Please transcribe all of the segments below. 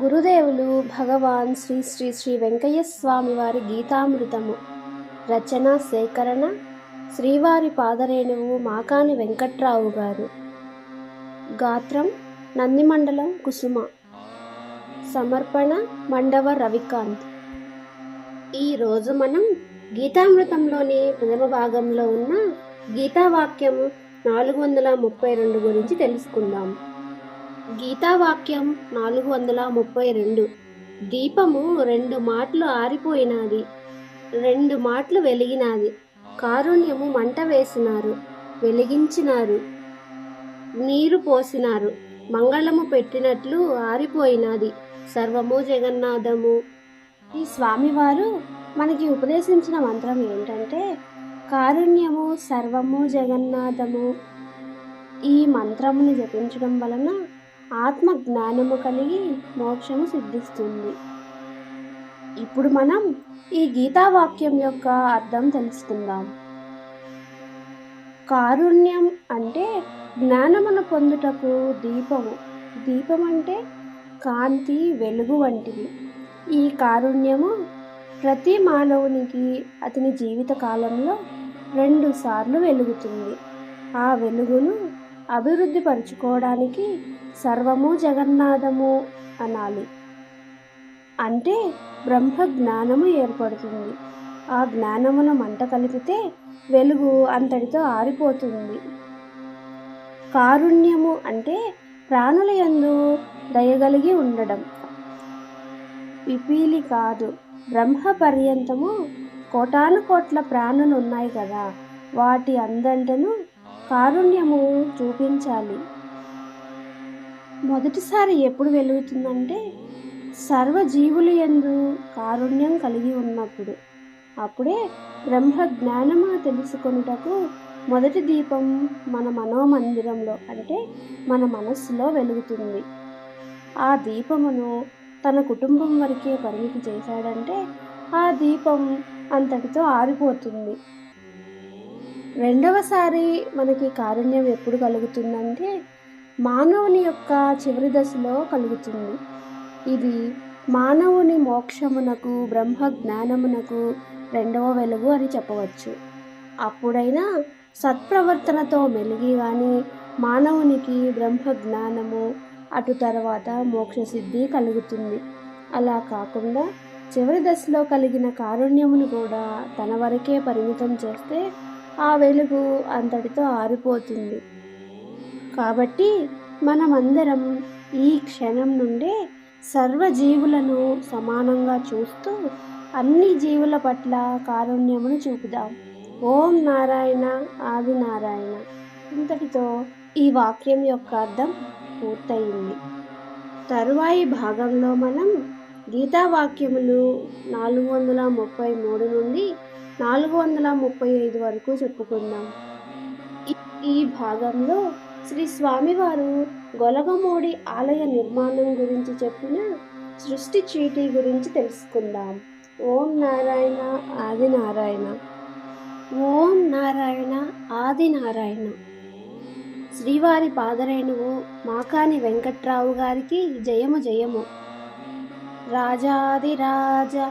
గురుదేవులు భగవాన్ శ్రీ శ్రీ శ్రీ వెంకయ్య స్వామి వారి గీతామృతము. రచన సేకరణ శ్రీవారి పాదరేణువు మాకాని వెంకట్రావు గారు. గాత్రం నందిమండలం కుసుమ. సమర్పణ మండవ రవికాంత్. ఈరోజు మనం గీతామృతంలోని ప్రథమ భాగంలో ఉన్న గీతావాక్యం నాలుగు వందల ముప్పై రెండు గురించి తెలుసుకుందాం. గీతావాక్యం నాలుగు వందల ముప్పై రెండు. దీపము రెండు మాటలు ఆరిపోయినది రెండు మాటలు వెలిగినాది. కారుణ్యము మంట వేసినారు వెలిగించినారు నీరు పోసినారు. మంగళము పెట్టినట్లు ఆరిపోయినది. సర్వము జగన్నాథము. ఈ స్వామివారు మనకి ఉపదేశించిన మంత్రం ఏంటంటే కారుణ్యము సర్వము జగన్నాథము. ఈ మంత్రమును జపించడం వలన ఆత్మ జ్ఞానము కలిగి మోక్షము సిద్ధిస్తుంది. ఇప్పుడు మనం ఈ గీతావాక్యం యొక్క అర్థం తెలుసుకుందాం. కారుణ్యం అంటే జ్ఞానమును పొందుటకు దీపము. దీపం అంటే కాంతి వెలుగు వంటివి ఈ కారుణ్యము ప్రతి మానవునికి అతని జీవిత కాలంలో రెండు సార్లు వెలుగుతుంది. ఆ వెలుగును అభివృద్ధి పరుచుకోవడానికి సర్వము జగన్నాథము అనాలి. అంటే బ్రహ్మ జ్ఞానము ఏర్పడుతుంది. ఆ జ్ఞానమును మంట కలిపితే వెలుగు అంతటితో ఆరిపోతుంది. కారుణ్యము అంటే ప్రాణుల యందు దయగలిగి ఉండడం. పిపీలి కాదు బ్రహ్మ పర్యంతము కోటాను కోట్ల ప్రాణులు ఉన్నాయి కదా వాటి అందంటను కారుణ్యము చూపించాలి. మొదటిసారి ఎప్పుడు వెలుగుతుందంటే సర్వజీవులు ఎందు కారుణ్యం కలిగి ఉన్నప్పుడు. అప్పుడే బ్రహ్మ జ్ఞానము తెలుసుకొనుటకు మొదటి దీపం మన మనోమందిరంలో అంటే మన మనస్సులో వెలుగుతుంది. ఆ దీపమును తన కుటుంబం వరకే పరిమితి చేశాడంటే ఆ దీపం అంతటితో ఆరిపోతుంది. రెండవసారి మనకి కారుణ్యం ఎప్పుడు కలుగుతుందంటే మానవుని యొక్క చివరి దశలో కలుగుతుంది. ఇది మానవుని మోక్షమునకు బ్రహ్మ జ్ఞానమునకు రెండవ వెలుగు అని చెప్పవచ్చు. అప్పుడైనా సత్ప్రవర్తనతో మెలిగి కానీ మానవునికి బ్రహ్మ జ్ఞానము అటు తర్వాత మోక్షసిద్ధి కలుగుతుంది. అలా కాకుండా చివరి దశలో కలిగిన కారుణ్యమును కూడా తన వరకే పరిమితం చేస్తే ఆ వెలుగు అంతటితో ఆరిపోతుంది. కాబట్టి మనమందరం ఈ క్షణం నుండే సర్వజీవులను సమానంగా చూస్తూ అన్ని జీవుల పట్ల కారుణ్యమును చూపుదాం. ఓం నారాయణ ఆది నారాయణ. ఇంతటితో ఈ వాక్యం యొక్క అర్థం పూర్తయింది. తరువాయి భాగంలో మనం గీతావాక్యములు నాలుగు వందల ముప్పై మూడు నుండి నాలుగు వందల ముప్పై ఐదు వరకు చెప్పుకుందాం. ఈ భాగంలో శ్రీ స్వామివారు గొలగమూడి ఆలయ నిర్మాణం గురించి చెప్పిన సృష్టి చీటీ గురించి తెలుసుకుందాం. ఓం నారాయణ ఆది నారాయణ. ఓం నారాయణ ఆది నారాయణ. శ్రీవారి పాదరేణువు మాకాని వెంకట్రావు గారికి జయము జయము. రాజాది రాజా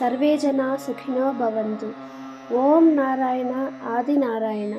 సర్వే జనా సుఖినో భవంతు. ఓం నారాయణ ఆది నారాయణ.